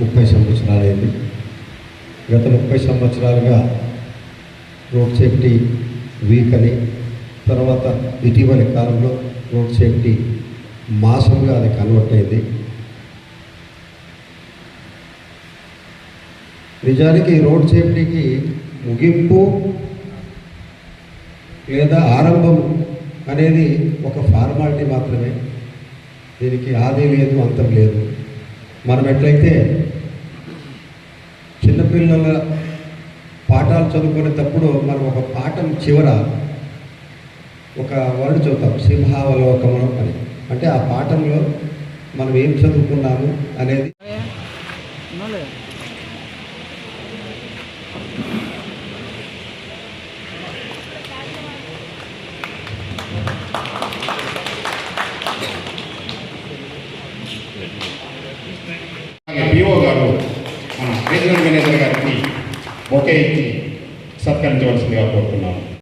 ముప్పై సంవత్సరాలైంది. గత ముప్పై సంవత్సరాలుగా రోడ్ సేఫ్టీ వీక్ అని తర్వాత ఇటీవలి కాలంలో రోడ్ సేఫ్టీ మాసంగా అది కన్వర్ట్ అయింది. నిజానికి రోడ్ సేఫ్టీకి ముగింపు లేదా ఆరంభం అనేది ఒక ఫార్మాలిటీ మాత్రమే. దీనికి ఆది లేదు అంతం లేదు. మనం ఎట్లయితే చిన్నపిల్లల పాఠాలు చదువుకునేటప్పుడు మనం ఒక పాఠం చివర ఒక వర్డ్ చదువుతాం సింహావలోకమనం అని. అంటే ఆ పాఠంలో మనం ఏం చదువుకున్నాము అనేది మన రీజనల్ మేనేజర్ గారికి ఒకే ఇచ్చి సత్కరించవలసిందిగా కోరుతున్నాను.